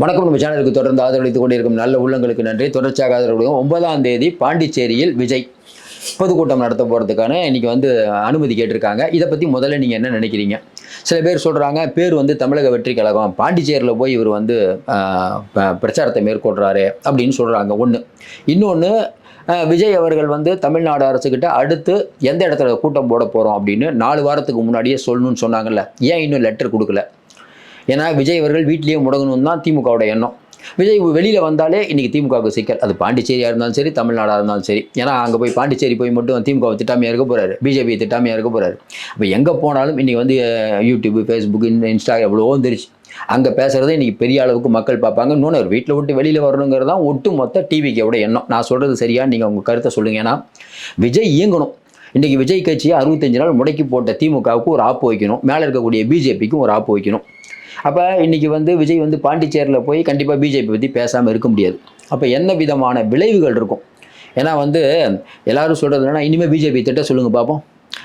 வணக்கம். நம்ம சேனலுக்கு தொடர்ந்து ஆதரவளித்துக் கொண்டிருக்கும் நல்ல உள்ளங்களுக்கு நன்றி. தொடர்ச்சியாக ஆதரவு ஒன்பதாம் தேதி பாண்டிச்சேரியில் விஜய் பொதுக்கூட்டம் நடத்த போகிறதுக்கான இன்னைக்கு வந்து அனுமதி கேட்டிருக்காங்க. இதை பற்றி முதல்ல நீங்கள் என்ன நினைக்கிறீங்க? சில பேர் சொல்கிறாங்க பேர் வந்து தமிழக வெற்றி கழகம் பாண்டிச்சேரியில் போய் இவர் வந்து ப- பிரச்சாரத்தை மேற்கொள்கிறாரு அப்படின்னு சொல்கிறாங்க ஒன்று இன்னொன்று விஜய் அவர்கள் வந்து தமிழ்நாடு அரசுக்கிட்ட அடுத்து எந்த இடத்துல கூட்டம் போட போகிறோம் அப்படின்னு நாலு வாரத்துக்கு முன்னாடியே சொல்லணும்னு சொன்னாங்கல்ல. ஏன் இன்னும் லெட்டர் கொடுக்கல? ஏன்னா விஜய் அவர்கள் வீட்லேயே முடங்கணும் தான் திமுகவோட எண்ணம். விஜய் வெளியில் வந்தாலே இன்றைக்கி திமுகவுக்கு சிக்கல். அது பாண்டிச்சேரியாக இருந்தாலும் சரி தமிழ்நாடாக இருந்தாலும் சரி. ஏன்னா அங்கே போய் பாண்டிச்சேரி போய் மட்டும் திமுகவை திட்டாமையாக இருக்க போகிறாரு பிஜேபி திட்டாமையாக இருக்க போகிறாரு அப்போ எங்கே போனாலும் இன்றைக்கி வந்து யூடியூப் ஃபேஸ்புக் இன்ஸ்டா எவ்வளோ வந்துருச்சு. அங்கே பேசுகிறத இன்றைக்கி பெரிய அளவுக்கு மக்கள் பார்ப்பாங்க. இன்னொன்று வீட்டில் விட்டு வெளியில் வரணுங்கிறது தான் ஒட்டு மொத்த டிவிக்கோட எண்ணம். நான் சொல்கிறது சரியா? நீங்கள் உங்கள் கருத்தை சொல்லுங்கள் ஏன்னா விஜய் இயங்கணும். இன்றைக்கி விஜய் கட்சியை அறுபத்தஞ்சு நாள் முடக்கி போட்ட திமுகவுக்கு ஒரு ஆப்பு வைக்கணும். மேலே இருக்கக்கூடிய பிஜேபிக்கும் ஒரு ஆப்பு வைக்கணும். அப்போ இன்றைக்கி வந்து விஜய் வந்து பாண்டிச்சேரியில் போய் கண்டிப்பாக பிஜேபி பற்றி பேசாமல் இருக்க முடியாது. அப்போ என்ன விதமான விளைவுகள் இருக்கும்? ஏன்னா வந்து எல்லாரும் சொல்கிறது என்னன்னா இனிமேல் பிஜேபி திட்ட சொல்லுங்கள் பார்ப்போம்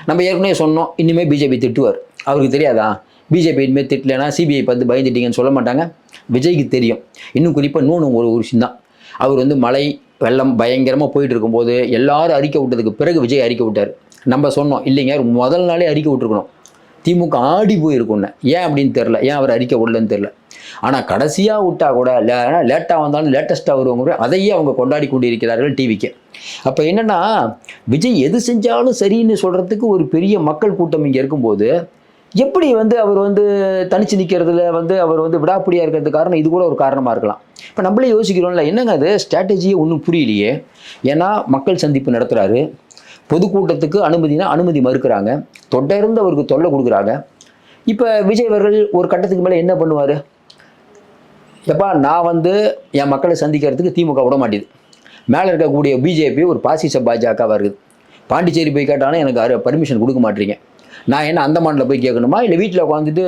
நம்ம ஏற்கனவே சொன்னோம் இனிமேல் பிஜேபி திட்டுவார். அவருக்கு தெரியாதா? பிஜேபி இனிமேல் திட்டலைன்னா சிபிஐ பார்த்து பயந்துட்டீங்கன்னு சொல்ல மாட்டாங்க. விஜய்க்கு தெரியும். இன்னும் குறிப்பாக இன்னொன்று ஒரு ஒரு தான். அவர் வந்து மழை வெள்ளம் பயங்கரமாக போயிட்டு இருக்கும்போது எல்லாரும் அறிக்கை விட்டதுக்கு பிறகு விஜய் அறிக்கை விட்டார். நம்ம சொன்னோம் இல்லைங்க முதல் நாளே அறிக்கை விட்டுருக்கணும். திமுக ஆடி போயிருக்கும்னு ஏன் அப்படின்னு தெரில ஏன் அவர் அறிக்கை விடலன்னு தெரில ஆனால் கடைசியாக விட்டா கூட லேட்டாக வந்தாலும் லேட்டஸ்ட்டாக வருவாங்க கூட அதையே அவங்க கொண்டாடி கொண்டு இருக்கிறார்கள் டிவிக்கு அப்போ என்னென்னா விஜய் எது செஞ்சாலும் சரின்னு சொல்கிறதுக்கு ஒரு பெரிய மக்கள் கூட்டம் இங்கே இருக்கும்போது எப்படி வந்து அவர் வந்து தனிச்சு நிற்கிறதுல வந்து அவர் வந்து விடாப்பிடியாக இருக்கிறதுக்கு காரணம் இது கூட ஒரு காரணமாக இருக்கலாம். இப்போ நம்மளே யோசிக்கிறோம்ல என்னங்க அது? ஸ்ட்ராட்டஜியே ஒன்றும் புரியலையே. ஏன்னா மக்கள் சந்திப்பு நடத்துகிறாரு பொதுக்கூட்டத்துக்கு அனுமதினா அனுமதி மறுக்கிறாங்க. தொடர்ந்து அவருக்கு தொல்லை கொடுக்குறாங்க. இப்போ விஜய் அவர்கள் ஒரு கட்டத்துக்கு மேலே என்ன பண்ணுவார்? எப்பா நான் வந்து என் மக்களை சந்திக்கிறதுக்கு திமுக விட மாட்டேது. மேலே இருக்கக்கூடிய பிஜேபி ஒரு பாசிச பாஜகவாக இருக்குது. பாண்டிச்சேரி போய் கேட்டாலும் எனக்கு அரு பர்மிஷன் கொடுக்க மாட்டீங்க. நான் என்ன அந்தமானில் போய் கேட்கணுமா? இல்லை வீட்டில் உட்காந்துட்டு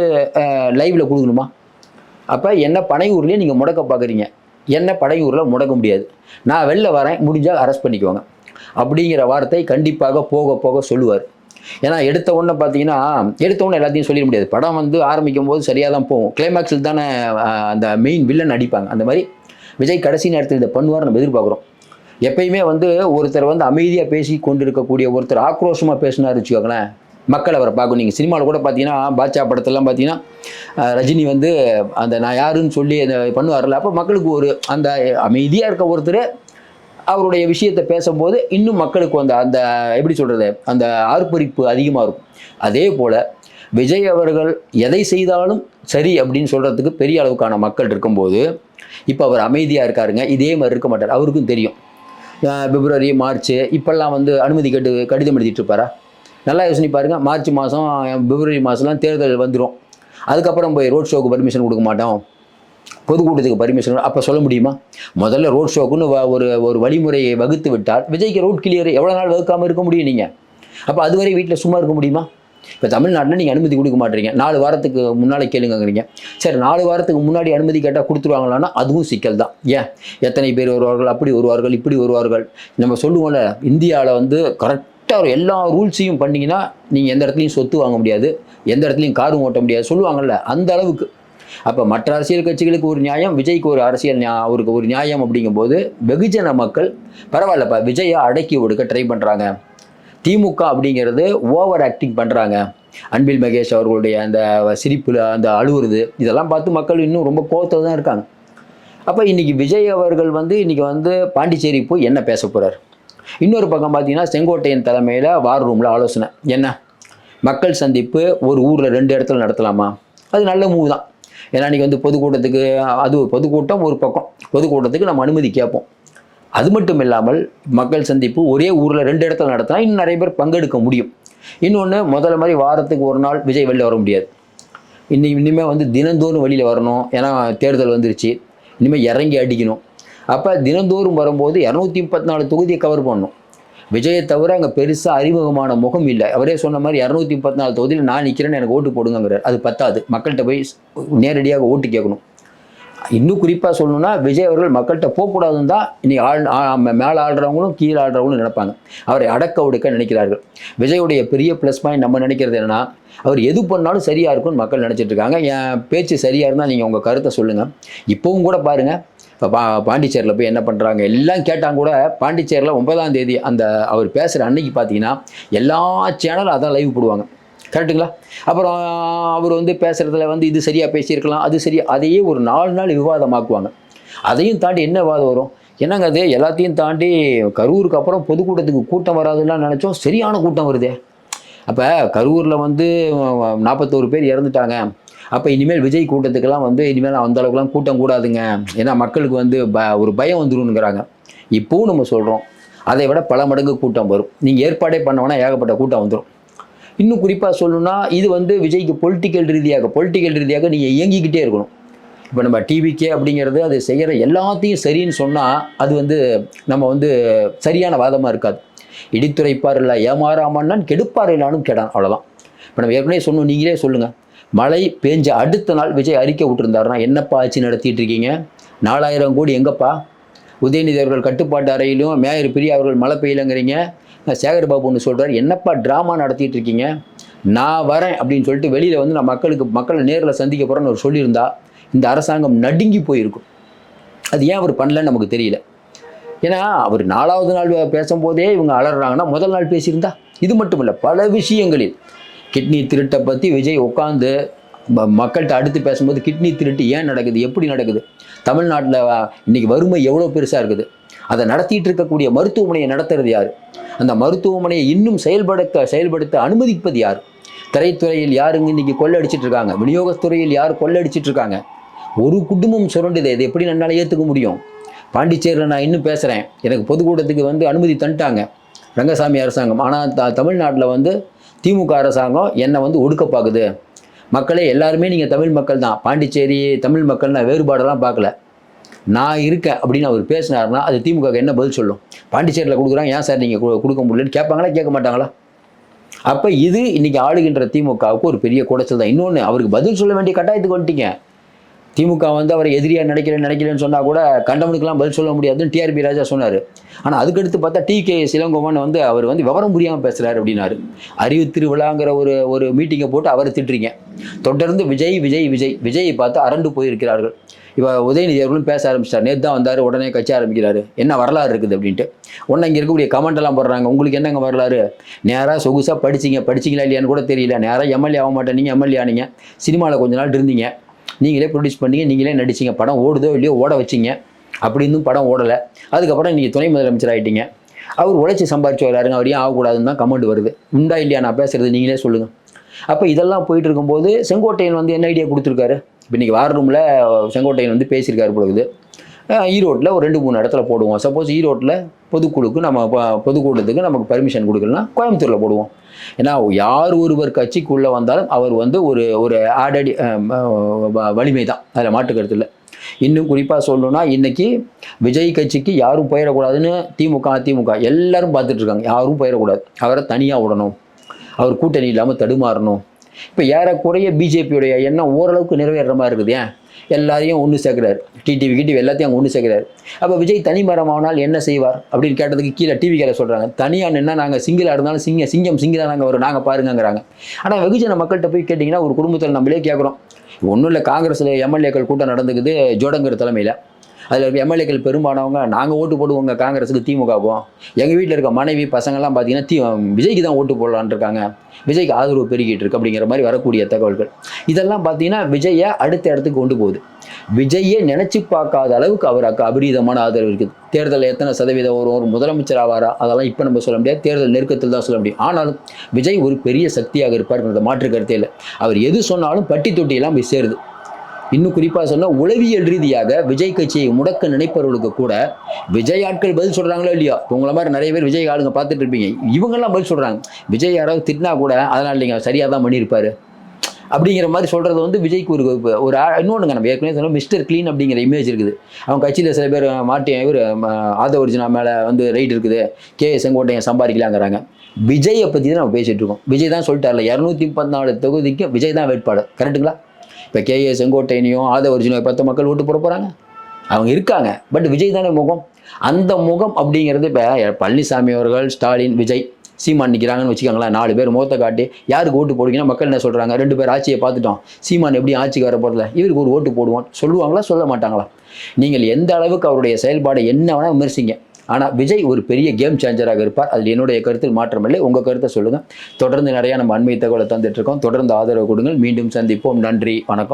லைவில் கொடுக்கணுமா? அப்போ என்ன பனையூர்லேயே நீங்கள் முடக்க பார்க்குறீங்க என்ன பனையூரில் முடக்க முடியாது. நான் வெளில வரேன் முடிஞ்சால் அரெஸ்ட் பண்ணிக்குவாங்க. அப்படிங்கிற வார்த்தை கண்டிப்பாக போக போக சொல்லுவார். ஏன்னா எடுத்த உடனே பார்த்தீங்கன்னா எடுத்த உடனே எல்லாத்தையும் சொல்லிட முடியாது. படம் வந்து ஆரம்பிக்கும் போது சரியாக தான் போகும். கிளைமேக்ஸில் தானே அந்த மெயின் வில்லன் அடிப்பாங்க அந்த மாதிரி விஜய் கடைசி நேரத்தில் இதை பண்ணுவார் நம்ம எதிர்பார்க்குறோம். எப்பயுமே வந்து ஒருத்தர் வந்து அமைதியாக பேசி கொண்டு இருக்கக்கூடிய ஒருத்தர் ஆக்ரோஷமாக பேசினார் வச்சுக்கோங்களேன். மக்கள் அவரை பார்க்கும் நீங்கள் சினிமாவில் கூட பார்த்தீங்கன்னா பாட்சா படத்தெல்லாம் பார்த்தீங்கன்னா ரஜினி வந்து அந்த நான் யாருன்னு சொல்லி அந்த பண்ணுவார்ல. அப்போ மக்களுக்கு ஒரு அந்த அமைதியாக இருக்க ஒருத்தர் அவருடைய விஷயத்தை பேசும்போது இன்னும் மக்களுக்கு அந்த அந்த எப்படி சொல்கிறது அந்த ஆர்ப்பரிப்பு அதிகமாக இருக்கும். அதே போல் விஜய் அவர்கள் எதை செய்தாலும் சரி அப்படின்னு சொல்கிறதுக்கு பெரிய அளவுக்கான மக்கள் இருக்கும்போது இப்போ அவர் அமைதியாக இருக்காருங்க. இதே மாதிரி இருக்க மாட்டார். அவருக்கும் தெரியும். பிப்ரவரி மார்ச் இப்போல்லாம் வந்து அனுமதி கேட்டு கடிதம் எழுதிட்டு இருப்பாரா? நல்லா யோசனை பாருங்கள் மார்ச் மாதம் பிப்ரவரி மாதம்லாம் தேர்தல் வந்துடும் அதுக்கப்புறம் போய் ரோட் ஷோக்கு பர்மிஷன் கொடுக்க மாட்டோம். பொதுக்கூட்டத்துக்கு பர்மிஷன் அப்போ சொல்ல முடியுமா? முதல்ல ரோட் ஷோக்குன்னு வ- ஒரு ஒரு வழிமுறையை வகுத்து விட்டால் விஜய்க்கு ரோட் கிளியர் எவ்வளோ நாள் வகுக்காமல் இருக்க முடியும் நீங்கள் அப்போ அதுவரை வீட்டில் சும்மா இருக்க முடியுமா? இப்போ தமிழ்நாட்டில் நீங்கள் அனுமதி கொடுக்க மாட்டீங்க. நாலு வாரத்துக்கு முன்னாலே கேளுங்கங்கிறீங்க. சரி நாலு வாரத்துக்கு முன்னாடி அனுமதி கேட்டால் கொடுத்துருவாங்களான்னா அதுவும் சிக்கல் தான். ஏன்? எத்தனை பேர் வருவார்கள் அப்படி வருவார்கள் இப்படி வருவார்கள். நம்ம சொல்லுவோம்ல இந்தியாவில் வந்து கரெக்டாக எல்லா ரூல்ஸையும் பண்ணீங்கன்னா நீங்கள் எந்த இடத்துலையும் சொத்து வாங்க முடியாது. எந்த இடத்துலையும் காரும் ஓட்ட முடியாது. சொல்லுவாங்கல்ல அந்த அளவுக்கு. அப்போ மற்ற அரசியல் கட்சிகளுக்கு ஒரு நியாயம் விஜய்க்கு ஒரு அரசியல் நியா அவருக்கு ஒரு நியாயம் அப்படிங்கும்போது வெகுஜன மக்கள் பரவாயில்லப்பா விஜயை அடக்கி ஒடுக்க ட்ரை பண்ணுறாங்க திமுக அப்படிங்கிறது ஓவர் ஆக்டிங் பண்ணுறாங்க அன்பில் மகேஷ் அவர்களுடைய அந்த சிரிப்பில் அந்த அழுவுறது இதெல்லாம் பார்த்து மக்கள் இன்னும் ரொம்ப கோவத்தில் தான் இருக்காங்க. அப்போ இன்றைக்கி விஜய் அவர்கள் வந்து இன்றைக்கி வந்து பாண்டிச்சேரி போய் என்ன பேச போகிறார் இன்னொரு பக்கம் பார்த்தீங்கன்னா செங்கோட்டையன் தலைமையில் வார் ரூமில் ஆலோசனை. என்ன? மக்கள் சந்திப்பு ஒரு ஊரில் ரெண்டு இடத்துல நடத்தலாமா? அது நல்ல மூவ் தான். ஏன்னா இன்றைக்கி வந்து பொதுக்கூட்டத்துக்கு அது ஒரு பொதுக்கூட்டம் ஒரு பக்கம். பொதுக்கூட்டத்துக்கு நம்ம அனுமதி கேட்போம். அது மட்டும் இல்லாமல் மக்கள் சந்திப்பு ஒரே ஊரில் ரெண்டு இடத்துல நடத்தினா இன்னும் நிறைய பேர் பங்கெடுக்க முடியும். இன்னொன்று முதல்ல மாதிரி வாரத்துக்கு ஒரு நாள் விஜய் வெளில வர முடியாது. இன்னி இனிமேல் வந்து தினந்தோறும் வெளியில் வரணும். ஏன்னா தேர்தல் வந்துருச்சு. இனிமேல் இறங்கி அடிக்கணும். அப்போ தினந்தோறும் வரும்போது இரநூத்தி முப்பத்தி நாலு தொகுதியை கவர் பண்ணணும். விஜயை தவிர அங்கே பெருசாக அறிமுகமான முகம் இல்லை. அவரே சொன்ன மாதிரி இரநூத்தி முப்பத்தி நாலு தொகுதியில் நான் நிற்கிறேன்னு எனக்கு ஓட்டு போடுங்கிறார் அது பத்தாது. மக்கள்கிட்ட போய் நேரடியாக ஓட்டு கேட்கணும். இன்னும் குறிப்பாக சொல்லணும்னா விஜய் அவர்கள் மக்கள்கிட்ட போகக்கூடாதுன்னு தான் இன்னைக்கு ஆள் மேலே ஆடுறவங்களும் கீழே ஆடுறவங்களும் நினைப்பாங்க. அவரை அடக்க ஒடுக்க நினைக்கிறார்கள். விஜயுடைய பெரிய ப்ளஸ் பாயிண்ட் நம்ம நினைக்கிறது என்னன்னா அவர் எது பண்ணாலும் சரியாக இருக்கும்னு மக்கள் நினச்சிட்டு இருக்காங்க. என் பேச்சு சரியாக இருந்தால் நீங்கள் உங்கள் கருத்தை சொல்லுங்கள் இப்போவும் கூட பாருங்கள் இப்போ பா பாண்டிச்சேரியில் போய் என்ன பண்ணுறாங்க எல்லாம் கேட்டாங்க கூட பாண்டிச்சேரியில் ஒன்பதாம் தேதி அந்த அவர் பேசுகிற அன்னைக்கு பார்த்தீங்கன்னா எல்லா சேனலும் அதான் லைவ் போடுவாங்க. கரெக்ட்டுங்களா அப்புறம் அவர் வந்து பேசுகிறதுல வந்து இது சரியாக பேசியிருக்கலாம் அது சரியாக அதையே ஒரு நாலு நாள் விவாதமாக்குவாங்க. அதையும் தாண்டி என்ன விவாதம் வரும்? என்னங்க அது? எல்லாத்தையும் தாண்டி கரூருக்கு அப்புறம் பொதுக்கூட்டத்துக்கு கூட்டம் வராதுன்னா நினச்சோம். சரியான கூட்டம் வருதே. அப்போ கரூரில் வந்து நாற்பத்தோரு பேர் இறந்துட்டாங்க. அப்போ இனிமேல் விஜய் கூட்டத்துக்கெல்லாம் வந்து இனிமேல் அந்த அளவுக்குலாம் கூட்டம் கூடாதுங்க. ஏன்னா மக்களுக்கு வந்து ப ஒரு பயம் வந்துருங்கிறாங்க இப்போவும் நம்ம சொல்கிறோம் அதை விட பல மடங்கு கூட்டம் வரும். நீங்கள் ஏற்பாடே பண்ணவனா ஏகப்பட்ட கூட்டம் வந்துடும் இன்னும் குறிப்பாக சொல்லணும்னா இது வந்து விஜய்க்கு பொலிட்டிக்கல் ரீதியாக பொலிட்டிக்கல் ரீதியாக நீங்கள் இயங்கிக்கிட்டே இருக்கணும். இப்போ நம்ம டிவிக்கே அப்படிங்கிறது அது செய்கிற எல்லாத்தையும் சரின்னு சொன்னால் அது வந்து நம்ம வந்து சரியான வாதமாக இருக்காது. இடித்துரைப்பாரில் ஏமாறாமன்னான் கெடுப்பாரிலானும் கெடான் அவ்வளோதான் இப்போ நம்ம ஏற்கனவே சொன்னோம் நீங்களே சொல்லுங்கள் மழை பேஞ்ச அடுத்த நாள் விஜய் அறிக்கை விட்டுருந்தாருன்னா என்னப்பா ஆட்சி நடத்திட்டு இருக்கீங்க? நாலாயிரம் கோடி எங்கப்பா? உதயநிதி அவர்கள் கட்டுப்பாட்டு அறையிலும் மேயர் பிரியா அவர்கள் மழை பெய்யலங்கிறீங்க. சேகர் பாபு ஒன்று சொல்கிறார் என்னப்பா ட்ராமா நடத்திட்டு இருக்கீங்க? நான் வரேன் அப்படின்னு சொல்லிட்டு வெளியில் வந்து நான் மக்களுக்கு மக்களை நேரில் சந்திக்க போகிறேன்னு அவர் சொல்லியிருந்தா இந்த அரசாங்கம் நடுங்கி போயிருக்கும். அது ஏன் அவர் பண்ணலன்னு நமக்கு தெரியல. ஏன்னா அவர் நாலாவது நாள் பேசும்போதே இவங்க அலறாங்கன்னா முதல் நாள் பேசியிருந்தா இது மட்டும் இல்லை பல விஷயங்களில் கிட்னி திருட்டை பற்றி விஜய் உட்காந்து மக்கள்கிட்ட அடுத்து பேசும்போது கிட்னி திருட்டு ஏன் நடக்குது? எப்படி நடக்குது? தமிழ்நாட்டில் இன்றைக்கி வறுமை எவ்வளோ பெருசாக இருக்குது? அதை நடத்திட்டு இருக்கக்கூடிய மருத்துவமனையை நடத்துறது யார்? அந்த மருத்துவமனையை இன்னும் செயல்படுத்த செயல்படுத்த அனுமதிப்பது யார்? திரைத்துறையில் யாருங்க இன்னைக்கு கொள்ளடிச்சிட்டு இருக்காங்க? விநியோகத்துறையில் யார் கொள்ளடிச்சிட்டு இருக்காங்க? ஒரு குடும்பம் சுரண்டுது. இது எப்படி என்னால் ஏற்றுக்க முடியும்? பாண்டிச்சேரியில் நான் இன்னும் பேசுகிறேன் எனக்கு பொதுக்கூட்டத்துக்கு வந்து அனுமதி தந்துட்டாங்க. ரங்கசாமி அரசாங்கம். ஆனால் த தமிழ்நாட்டில் வந்து திமுக அரசாங்கம் என்னை வந்து ஒடுக்க பார்க்குது மக்களே எல்லாருமே நீங்கள் தமிழ் மக்கள் தான். பாண்டிச்சேரி தமிழ் மக்கள் நான் வேறுபாடெல்லாம் பார்க்கல. நான் இருக்கேன் அப்படின்னு அவர் பேசினாருன்னா அது திமுக என்ன பதில் சொல்லும்? பாண்டிச்சேரியில் கொடுக்குறாங்க. ஏன் சார் நீங்கள் கொடுக்க முடியலன்னு கேட்பாங்களா கேட்க மாட்டாங்களா? அப்போ இது இன்றைக்கி ஆளுகின்ற திமுகவுக்கு ஒரு பெரிய குடைச்சல் தான். இன்னொன்று அவருக்கு பதில் சொல்ல வேண்டிய கட்டாயத்துக்கு வந்துட்டீங்க. திமுக வந்து அவர் எதிரியாக நினைக்கிறேன் நினைக்கிறேன்னு சொன்னால் கூட கண்டவனுக்கெல்லாம் பதில் சொல்ல முடியாதுன்னு டிஆர்பி ராஜா சொன்னார். ஆனால் அதுக்கடுத்து பார்த்தா டி கே சிலங்கோமன் வந்து அவர் வந்து விவரம் புரியாமல் பேசுகிறாரு அப்படின்னாரு. அறிவு திருவிழாங்கிற ஒரு ஒரு மீட்டிங்கை போட்டு அவரை திட்டுறீங்க. தொடர்ந்து விஜய் விஜய் விஜய் விஜயை பார்த்து அரண்டு போயிருக்கிறார்கள். இப்போ உதயநிதி அவர்களும் பேச ஆரம்பிச்சிட்டார். நேற்று தான் வந்தார் உடனே கட்சி ஆரம்பிக்கிறாரு. என்ன வரலாறு இருக்குது அப்படின்ட்டு. உடனே இங்கே இருக்கக்கூடிய கமெண்ட்லாம் போடுறாங்க. உங்களுக்கு என்னங்க வரலாறு? நேராக சொகுசாக படிச்சீங்க படிச்சீங்களா இல்லையான்னு கூட தெரியல. நேராக எம்எல்ஏ ஆக மாட்டேன். நீங்கள் எம்எல்ஏ ஆனீங்க. சினிமாவில் கொஞ்ச நாள் இருந்தீங்க. நீங்களே ப்ரொடியூஸ் பண்ணீங்க நீங்களே நடிச்சீங்க. படம் ஓடுதோ இல்லையோ ஓட வச்சிங்க. அப்படி இருந்தும் படம் ஓடலை. அதுக்கப்புறம் நீங்கள் துணை முதலமைச்சர் ஆகிட்டீங்க அவர் உழைச்சி சம்பாரிச்சு வராருங்க அவர் ஏன் ஆகக்கூடாதுன்னு தான் கமெண்ட் வருது. உண்டா இல்லையா? நான் பேசுறது நீங்களே சொல்லுங்கள் அப்போ இதெல்லாம் போயிட்டு இருக்கும்போது செங்கோட்டையன் வந்து என்ன ஐடியா கொடுத்துருக்காரு? இப்போ இன்றைக்கி வார் ரூமில் செங்கோட்டையன் வந்து பேசியிருக்காரு பொழுது ஈரோட்டில் ஒரு ரெண்டு மூணு இடத்துல போடுவோம். சப்போஸ் ஈரோட்டில் பொதுக்குழுக்கு நம்ம ப- பொதுக்கூட்டத்துக்கு நமக்கு பர்மிஷன் கொடுக்கலன்னா கோயம்புத்தூரில் போடுவோம். ஏன்னா யார் ஒருவர் கட்சிக்குள்ளே வந்தாலும் அவர் வந்து ஒரு ஒரு ஆடடி வலிமை தான் அதில் மாற்று இல்லை. இன்னும் குறிப்பாக சொல்லணும்னா இன்னைக்கு விஜய் கட்சிக்கு யாரும் போயிடக்கூடாதுன்னு திமுக அதிமுக எல்லாரும் பார்த்துட்ருக்காங்க யாரும் போயிடக்கூடாது. அவரை தனியாக விடணும். அவர் கூட்டணி இல்லாமல் தடுமாறணும். இப்போ ஏறக்குறைய பிஜேபியுடைய எண்ணம் ஓரளவுக்கு நிறைவேற மாதிரி இருக்குது. ஏன்? எல்லாரையும் ஒன்று சேர்க்குறாரு. டிடிவி கிடிவி எல்லாத்தையும் அங்கே ஒன்று சேர்க்குறாரு. அப்போ விஜய் தனிமரமானால் என்ன செய்வார்? அப்படின்னு கேட்டதுக்கு கீழே டிவி கேல சொல்கிறாங்க தனியாக என்ன நாங்கள் சிங்கிளாக இருந்தாலும் சிங்க சிங்கம் சிங்கிளாக நாங்கள் வரும். நாங்கள் பாருங்கங்கிறாங்க. ஆனால் வெகுஜன மக்கள்கிட்ட போய் கேட்டிங்கன்னா ஒரு குடும்பத்தில் நம்மளே கேட்குறோம் ஒன்றும் இல்லை காங்கிரஸில் எம்எல்ஏக்கள் கூட்டம் நடந்துக்குது ஜோடங்கர் தலைமையில். அதில் இருக்க எம்எல்ஏக்கள் பெரும்பாலானவங்க நாங்கள் ஓட்டு போடுவோங்க காங்கிரஸுக்கு திமுகவுக்கும் எங்கள் வீட்டில் இருக்க மனைவி பசங்கள்லாம் பார்த்தீங்கன்னா தி விஜய்க்கு தான் ஓட்டு போடலான்னு இருக்காங்க விஜய்க்கு ஆதரவு பெருகிட்டு இருக்கு அப்படிங்கிற மாதிரி வரக்கூடிய தகவல்கள். இதெல்லாம் பார்த்தீங்கன்னா விஜயை அடுத்த இடத்துக்கு கொண்டு போகுது. விஜயே நினைச்சு பார்க்காத அளவுக்கு அவருக்கு அபரீதமான ஆதரவு இருக்குது. தேர்தலில் எத்தனை சதவீதம் வரும் ஒரு முதலமைச்சர் ஆவாரா அதெல்லாம் இப்போ நம்ம சொல்ல முடியாது. தேர்தல் நெருக்கத்தில் தான் சொல்ல முடியும். ஆனாலும் விஜய் ஒரு பெரிய சக்தியாக இருப்பார்ங்கிறத மாற்று கருத்தே இல்லை. அவர் எது சொன்னாலும் பட்டி தொட்டியெல்லாம் போய் சேருது. இன்னும் குறிப்பாக சொன்னால் உளவியல் ரீதியாக விஜய் கட்சியை முடக்க நினைப்பவர்களுக்கு கூட விஜய் ஆட்கள் பதில் சொல்கிறாங்களோ இல்லையோ? இப்போ உங்களை மாதிரி நிறைய பேர் விஜய் ஆளுங்க பார்த்துட்டு இருப்பீங்க. இவங்கெல்லாம் பதில் சொல்கிறாங்க விஜய் யாராவது திட்டினா கூட அதனால் நீங்கள் சரியாக தான் பண்ணியிருப்பாரு. அப்படிங்கிற மாதிரி சொல்கிறது வந்து விஜய்க்கு ஒரு ஒரு ஆ- இன்னொன்றுங்க நம்ம ஏற்கனவே சொன்னோம் மிஸ்டர் க்ளீன் அப்படிங்கிற இமேஜ் இருக்குது. அவங்க கட்சியில் சில பேர் மாட்டி இவர் ஆதவர்ஜினா மேலே வந்து ரைட் இருக்குது. கே செங்கோட்டையன் சம்பாதிக்கலாங்கிறாங்க. விஜயை பற்றி தான் நம்ம பேசிகிட்டு இருக்கோம். விஜய் தான் சொல்லிட்டார்ல இரநூத்தி முப்பத்தி நாலு தொகுதிக்கு விஜய் தான் வேட்பாளர். கரெக்டுங்களா இப்போ கேஏ செங்கோட்டையனையும் ஆதவர்ஜினோ பத்து மக்கள் ஓட்டு போட போகிறாங்க அவங்க இருக்காங்க பட் விஜய் தானே முகம். அந்த முகம் அப்படிங்கிறது இப்போ பழனிசாமி அவர்கள் ஸ்டாலின் விஜய் சீமான் நிற்கிறாங்கன்னு வச்சுக்கோங்களேன் நாலு பேர் முகத்தை காட்டி யாருக்கு ஓட்டு போடுவீங்கன்னா மக்கள் என்ன சொல்கிறாங்க ரெண்டு பேர் ஆட்சியை பார்த்துட்டோம். சீமான் எப்படி ஆட்சிக்கு வர போகிறதில்ல இவருக்கு ஒரு ஓட்டு போடுவோம். சொல்லுவாங்களா? சொல்ல மாட்டாங்களா? நீங்கள் எந்த அளவுக்கு அவருடைய செயல்பாடை என்ன வேணால் விமர்சிங்க. ஆனால் விஜய் ஒரு பெரிய கேம் சேஞ்சராக இருப்பார். அதில் என்னுடைய கருத்தில் மாற்றமில்லை உங்கள் கருத்தை சொல்லுங்கள் தொடர்ந்து நிறையா நம்ம அண்மை தகவலை தந்துட்டு இருக்கோம். தொடர்ந்து ஆதரவு கொடுங்கள். மீண்டும் சந்திப்போம். நன்றி. வணக்கம்.